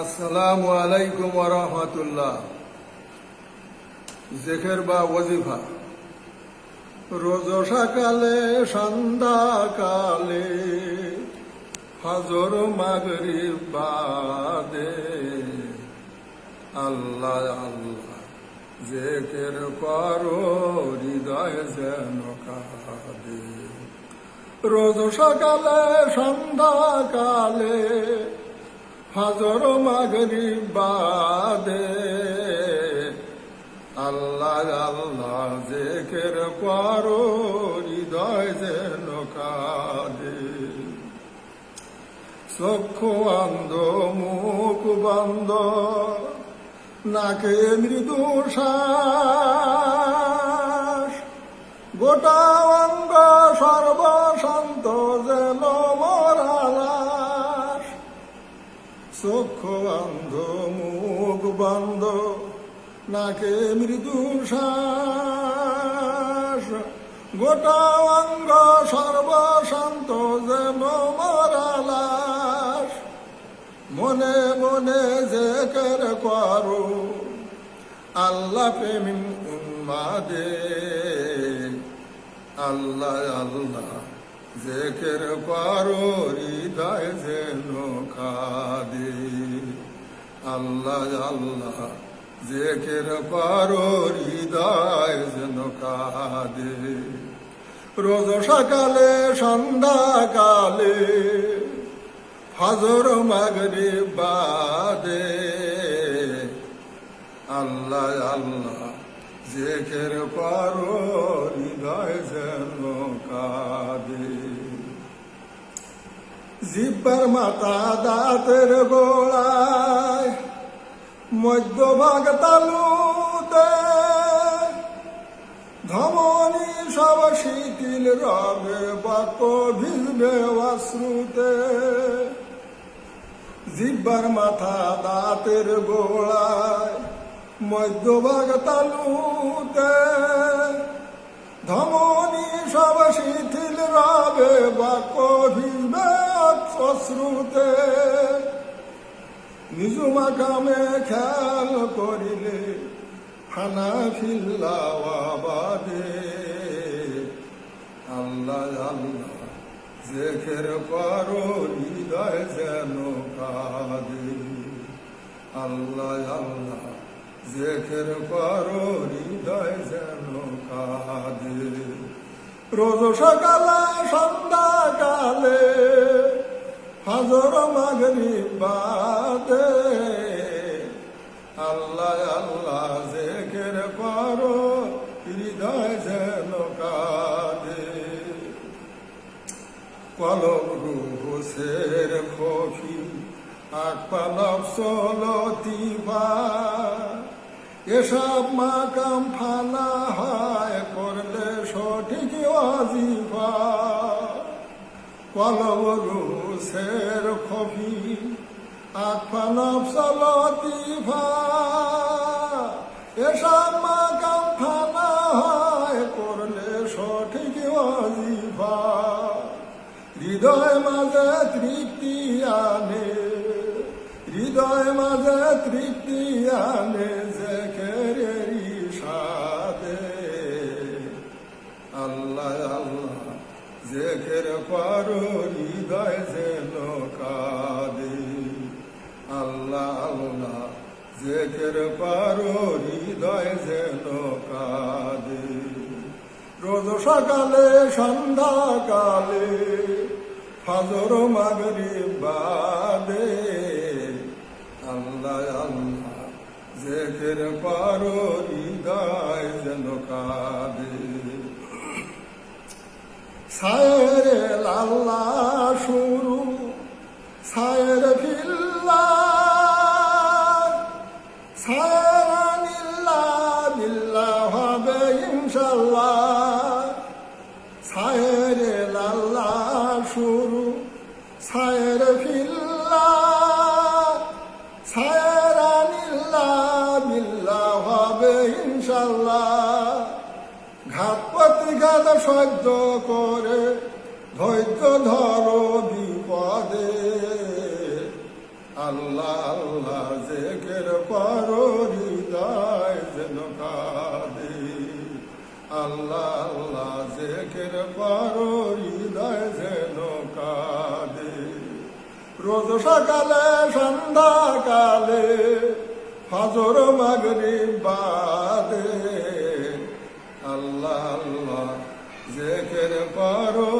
আসসালামু আলাইকুম রহমতুল্লাহ। জেখের বা ওজিফা রোজ সকালে সন্ধ্যাকালে হজর মাগরি বাদে। আল্লাহ আল্লাহ, জেকের করো, হৃদয় যেন কাঁদে। রোজ সকালে সন্ধ্যাকালে হজর মাগরি বাদে। আল্লাহ আল্লাহ জেকের করো, হৃদয় যেন কাঁদে। চক্ষু অন্ধ, মুখ বন্ধ, নাকে মৃদু গোটা অঙ্গ সর্বশান্ত যেন চক্ষু অন্ধ মুখ বন্ধ নাকে মৃদু গোটা অঙ্গ সর্বশান্ত যেন মরালাস মনে মনে যে কর করো, আল্লাহ প্রেম উন্মাদে আল্লাহ আল্লাহ। জেকের করো হৃদয় যেন কাদে আল্লাহ আল্লাহ জেকের করো হৃদয় যেন কাদে রোজ সকালে সন্ধ্যাকালে ফজর মাগরে বাদে আল্লাহ আল্লাহ জেখের পারো হৃদয় যেন জিব্বার মাথা দাঁতের গোড়ায়, মধ্যভাগ তালুতে ধমনী সব শিথিল রবে বাক ভিজবে অশ্রুতে। জিব্বার মাথা দাঁতের গোড়ায়, মধ্যভাগ তালুতে ধমনী সব শিথিল রবে বাক ভিজবে অশ্রুতে নিজু মাকামে খেয়াল করিলে খানা ফিল্লাবাদে আল্লাহ আল্লাহ, জেখের পারো হৃদয় যেন কাঁদে। আল্লাহ আল্লাহ, জেখের পারো হৃদয় যেন কাঁদে। রোজ সকালে, সন্ধ্যাকালে হাজর মাগরি বাদে। আল্লাহ আল্লাহ জেখের পারো হৃদয় যেন কাঁদে। কলম রুহুসের খফি আকপালব সলতিফা এসব মাকাম ফানা হয় করলে সঠিক অজিফা। কলম মাকাম ফানা হয় করলে সঠিক হৃদয় মাঝে তৃপ্তি আনে হৃদয় মাঝে তৃপ্তি আনে। খের পারো হৃদয় যেন কাদে। রোজ সকালে সন্ধ্যাকালে ফজর মাগরি বাদে আল্লাহ আল্লাহ জেকের পারো হৃদয় যেন কাঁদে। সায়ের লাল্লা শুরু সায়ের ফিল্লা পত্রিকাত সহ্য করে, ধৈর্য ধরো বিপদে। আল্লাহ আল্লাহ জেকের পারো হৃদয় যেন কাঁদে। আল্লাহ আল্লাহ জেকের পারো হৃদয় যেন কাঁদে। রোজ সকালে সন্ধ্যাকালে ফজর মাগরি বাদে। আল্লাহ আল্লাহ জেকের পারো